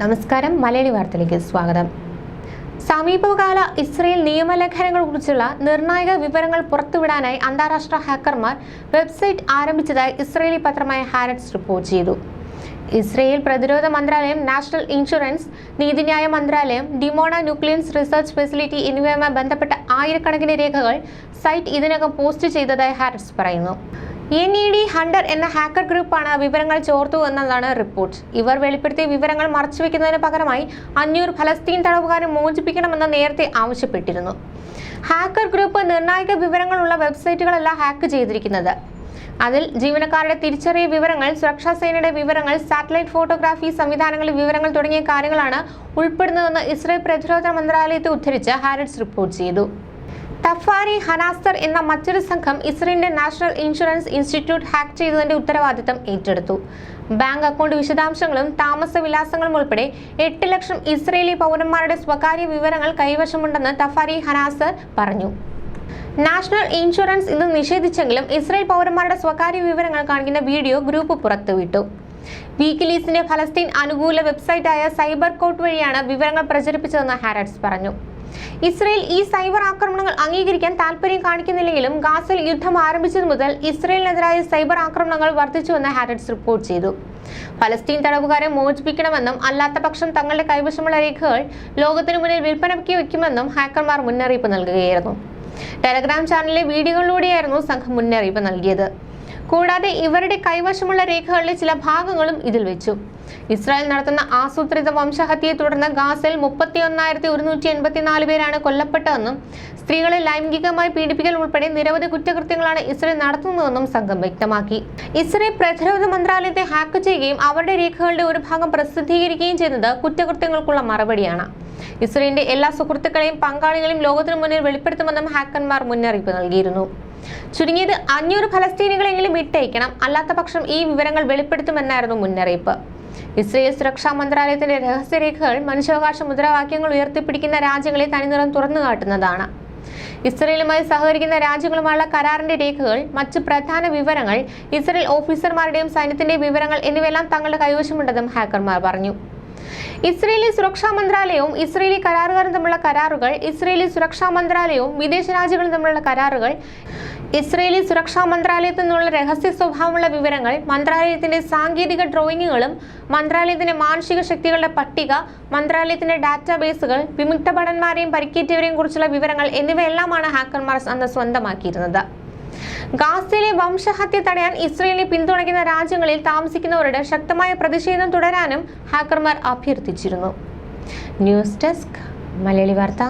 നമസ്കാരം. മലയാളി വാർത്തയിലേക്ക് സ്വാഗതം. സമീപകാല ഇസ്രയേൽ നിയമലംഘനങ്ങളെക്കുറിച്ചുള്ള നിർണായക വിവരങ്ങൾ പുറത്തുവിടാനായി അന്താരാഷ്ട്ര ഹാക്കർമാർ വെബ്സൈറ്റ് ആരംഭിച്ചതായി ഇസ്രയേലി പത്രമായ ഹാരറ്റ്സ് റിപ്പോർട്ട് ചെയ്തു. ഇസ്രയേൽ പ്രതിരോധ മന്ത്രാലയം നാഷണൽ ഇൻഷുറൻസ് നീതിന്യായ മന്ത്രാലയം ഡിമോണ ന്യൂക്ലിയൻസ് റിസർച്ച് ഫെസിലിറ്റി എന്നിവയുമായി ബന്ധപ്പെട്ട ആയിരക്കണക്കിന് രേഖകൾ സൈറ്റ് ഇതിനകം പോസ്റ്റ് ചെയ്തതായി ഹാരറ്റ്സ് പറയുന്നു. എൻ ഇ ഡി ഹണ്ടർ എന്ന ഹാക്കർ ഗ്രൂപ്പാണ് വിവരങ്ങൾ ചോർത്തു എന്നതാണ് റിപ്പോർട്ട്. ഇവർ വെളിപ്പെടുത്തിയ വിവരങ്ങൾ മറച്ചുവെക്കുന്നതിന് പകരമായി അഞ്ഞൂറ് ഫലസ്തീൻ തടവുകാരെ മോചിപ്പിക്കണമെന്ന് നേരത്തെ ആവശ്യപ്പെട്ടിരുന്നു. ഹാക്കർ ഗ്രൂപ്പ് നിർണായക വിവരങ്ങളുള്ള വെബ്സൈറ്റുകളല്ല ഹാക്ക് ചെയ്തിരിക്കുന്നത്. അതിൽ ജീവനക്കാരുടെ തിരിച്ചറിയ വിവരങ്ങൾ സുരക്ഷാ സേനയുടെ വിവരങ്ങൾ സാറ്റലൈറ്റ് ഫോട്ടോഗ്രാഫി സംവിധാനങ്ങളുടെ വിവരങ്ങൾ തുടങ്ങിയ കാര്യങ്ങളാണ് ഉൾപ്പെടുന്നതെന്ന് ഇസ്രയേൽ പ്രതിരോധ മന്ത്രാലയത്തെ ഉദ്ധരിച്ച് ഹാരറ്റ്സ് റിപ്പോർട്ട് ചെയ്തു. തഫാരി ഹനാസ്തർ എന്ന മറ്റൊരു സംഘം ഇസ്രയേലിന്റെ നാഷണൽ ഇൻഷുറൻസ് ഇൻസ്റ്റിറ്റ്യൂട്ട് ഹാക്ക് ചെയ്തതിന്റെ ഉത്തരവാദിത്തം ഏറ്റെടുത്തു. ബാങ്ക് അക്കൗണ്ട് വിശദാംശങ്ങളും താമസ വിലാസങ്ങളും ഉൾപ്പെടെ എട്ട് ലക്ഷം ഇസ്രയേലി പൗരന്മാരുടെ സ്വകാര്യ വിവരങ്ങൾ കൈവശമുണ്ടെന്ന് തഫാരി ഹനാസർ പറഞ്ഞു. നാഷണൽ ഇൻഷുറൻസ് ഇത് നിഷേധിച്ചെങ്കിലും ഇസ്രായേൽ പൗരന്മാരുടെ സ്വകാര്യ വിവരങ്ങൾ കാണിക്കുന്ന വീഡിയോ ഗ്രൂപ്പ് പുറത്തുവിട്ടു. വീക്കിലീസിന്റെ ഫലസ്തീൻ അനുകൂല വെബ്സൈറ്റായ സൈബർ കോട്ട് വഴിയാണ് വിവരങ്ങൾ പ്രചരിപ്പിച്ചതെന്ന് ഹാരറ്റ്സ് പറഞ്ഞു. ഇസ്രയേൽ ഈ സൈബർ ആക്രമണങ്ങൾ അംഗീകരിക്കാൻ താൽപര്യം കാണിക്കുന്നില്ലെങ്കിലും ഗാസയിൽ യുദ്ധം ആരംഭിച്ചതു മുതൽ ഇസ്രയേലിനെതിരായ സൈബർ ആക്രമണങ്ങൾ വർദ്ധിച്ചുവെന്ന് ഹാരറ്റ്സ് റിപ്പോർട്ട് ചെയ്തു. ഫലസ്തീൻ തടവുകാരെ മോചിപ്പിക്കണമെന്നും അല്ലാത്ത പക്ഷം തങ്ങളുടെ കൈവശമുള്ള രേഖകൾ ലോകത്തിനു മുന്നിൽ വിൽപ്പനയ്ക്ക് വയ്ക്കുമെന്നും ഹാക്കർമാർ മുന്നറിയിപ്പ് നൽകുകയായിരുന്നു. ടെലഗ്രാം ചാനലിലെ വീഡിയോകളിലൂടെയായിരുന്നു സംഘം മുന്നറിയിപ്പ് നൽകിയത്. കൂടാതെ ഇവരുടെ കൈവശമുള്ള രേഖകളിലെ ചില ഭാഗങ്ങളും ഇതിൽ വെച്ചു. ഇസ്രായേൽ നടത്തുന്ന ആസൂത്രിത വംശഹത്യയെ തുടർന്ന് ഗാസയിൽ മുപ്പത്തി ഒന്നായിരത്തി ഒരുന്നൂറ്റി എൺപത്തിനാല് പേരാണ് കൊല്ലപ്പെട്ടതെന്നും സ്ത്രീകളെ ലൈംഗികമായി പീഡിപ്പിക്കൽ ഉൾപ്പെടെ നിരവധി കുറ്റകൃത്യങ്ങളാണ് ഇസ്രയേൽ നടത്തുന്നതെന്നും സംഘം വ്യക്തമാക്കി. ഇസ്രയേൽ പ്രതിരോധ മന്ത്രാലയത്തെ ഹാക്ക് ചെയ്യുകയും അവരുടെ രേഖകളുടെ ഒരു ഭാഗം പ്രസിദ്ധീകരിക്കുകയും ചെയ്യുന്നത് കുറ്റകൃത്യങ്ങൾക്കുള്ള മറുപടിയാണ്. ഇസ്രയേലിന്റെ എല്ലാ സുഹൃത്തുക്കളെയും പങ്കാളികളെയും ലോകത്തിനു മുന്നിൽ വെളിപ്പെടുത്തുമെന്നും ഹാക്കർമാർ മുന്നറിയിപ്പ് നൽകിയിരുന്നു. ചുരുങ്ങിയത് അഞ്ഞൂറ് ഫലസ്തീനികളെങ്കിലും വിട്ടയക്കണം. അല്ലാത്ത പക്ഷം ഈ വിവരങ്ങൾ വെളിപ്പെടുത്തുമെന്നായിരുന്നു മുന്നറിയിപ്പ്. ഇസ്രയേൽ സുരക്ഷാ മന്ത്രാലയത്തിന്റെ രഹസ്യരേഖകൾ മനുഷ്യാവകാശ മുദ്രാവാക്യങ്ങൾ ഉയർത്തിപ്പിടിക്കുന്ന രാജ്യങ്ങളെ തനിനിറം തുറന്നു കാട്ടുന്നതാണ്. ഇസ്രയേലുമായി സഹകരിക്കുന്ന രാജ്യങ്ങളുമായുള്ള കരാറിന്റെ രേഖകൾ മറ്റ് പ്രധാന വിവരങ്ങൾ ഇസ്രയേൽ ഓഫീസർമാരുടെയും സൈന്യത്തിന്റെയും വിവരങ്ങൾ എന്നിവയെല്ലാം തങ്ങളുടെ കൈവശമുണ്ടെന്നും ഹാക്കർമാർ പറഞ്ഞു. ഇസ്രയേലി സുരക്ഷാ മന്ത്രാലയവും ഇസ്രയേലി കരാറുകാരും തമ്മിലുള്ള കരാറുകൾ ഇസ്രയേലി സുരക്ഷാ മന്ത്രാലയവും വിദേശ രാജ്യങ്ങളും തമ്മിലുള്ള കരാറുകൾ ഇസ്രയേലി സുരക്ഷാ മന്ത്രാലയത്തിൽ നിന്നുള്ള രഹസ്യ സ്വഭാവമുള്ള വിവരങ്ങൾ മന്ത്രാലയത്തിന്റെ സാങ്കേതിക ഡ്രോയിങ്ങുകളും മന്ത്രാലയത്തിന്റെ മാനുഷിക ശക്തികളുടെ പട്ടിക മന്ത്രാലയത്തിന്റെ ഡാറ്റാബേസുകൾ വിമുക്ത ഭടന്മാരെയും പരിക്കേറ്റവരെയും കുറിച്ചുള്ള വിവരങ്ങൾ എന്നിവയെല്ലാമാണ് ഹാക്കർമാർ അന്ന് സ്വന്തമാക്കിയിരുന്നത്. ഗാസയിലെ വംശഹത്യ തടയാൻ ഇസ്രയേലിനെ പിന്തുണയ്ക്കുന്ന രാജ്യങ്ങളിൽ താമസിക്കുന്നവരുടെ ശക്തമായ പ്രതിഷേധം തുടരാനും ഹാക്കർമാർ അഭ്യർത്ഥിച്ചിരുന്നു. ന്യൂസ് ഡെസ്ക് മലയാളി വാർത്ത.